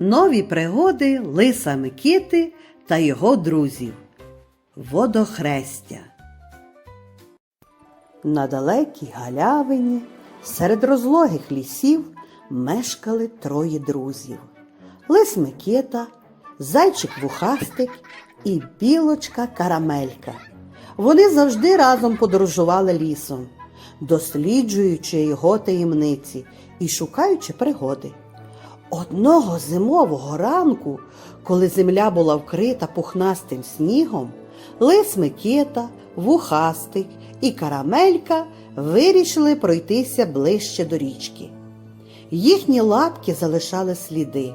Нові пригоди Лиса Микити та його друзів. Водохрестя. На далекій галявині серед розлогих лісів мешкали троє друзів: Лис Микита, зайчик вухастик і білочка карамелька. Вони завжди разом подорожували лісом, досліджуючи його таємниці і шукаючи пригоди. Одного зимового ранку, коли земля була вкрита пухнастим снігом, лис Микита, вухастик і карамелька вирішили пройтися ближче до річки. Їхні лапки залишали сліди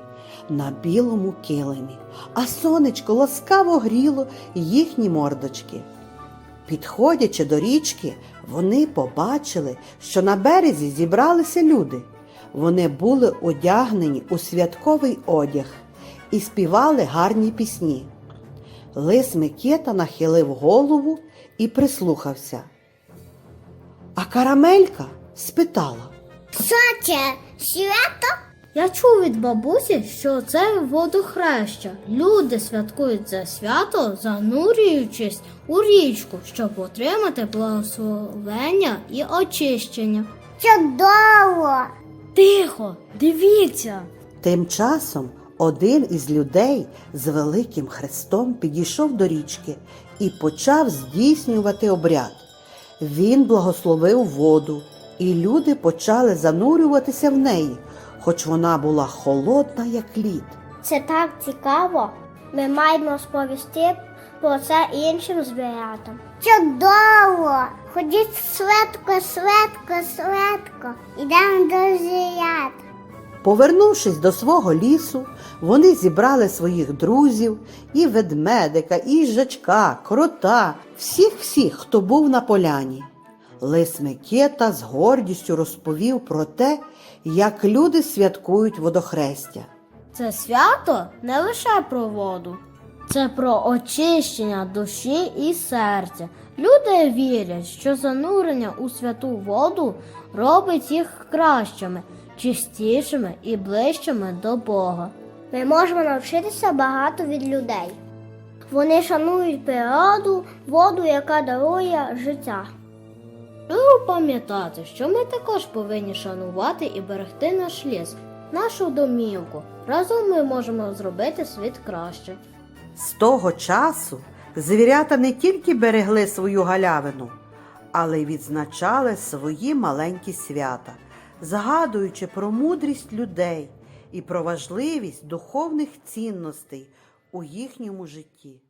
на білому килимі, а сонечко ласкаво гріло їхні мордочки. Підходячи до річки, вони побачили, що на березі зібралися люди. Вони були одягнені у святковий одяг і співали гарні пісні. Лис Микета нахилив голову і прислухався. А карамелька спитала. Що це? Свято? Я чув від бабусі, що це водохреща. Люди святкують це свято, занурюючись у річку, щоб отримати благословення і очищення. Чудово! Тихо, дивіться. Тим часом один із людей з великим хрестом підійшов до річки і почав здійснювати обряд. Він благословив воду, і люди почали занурюватися в неї, хоч вона була холодна, як лід. Це так цікаво. Ми маємо сповісти про це іншим звірятам. Чудово! Ходіть швидко, швидко, швидко. Ідемо до звірят. Повернувшись до свого лісу, вони зібрали своїх друзів, і ведмедика, і їжачка, крота, всіх-всіх, хто був на поляні. Лис Микета з гордістю розповів про те, як люди святкують водохрестя. Це свято не лише про воду, це про очищення душі і серця. Люди вірять, що занурення у святу воду робить їх кращими, чистішими і ближчими до Бога. Ми можемо навчитися багато від людей. Вони шанують природу, воду, яка дарує життя. Треба пам'ятати, що ми також повинні шанувати і берегти наш ліс, нашу домівку. Разом ми можемо зробити світ краще. З того часу звірята не тільки берегли свою галявину, але й відзначали свої маленькі свята, згадуючи про мудрість людей і про важливість духовних цінностей у їхньому житті.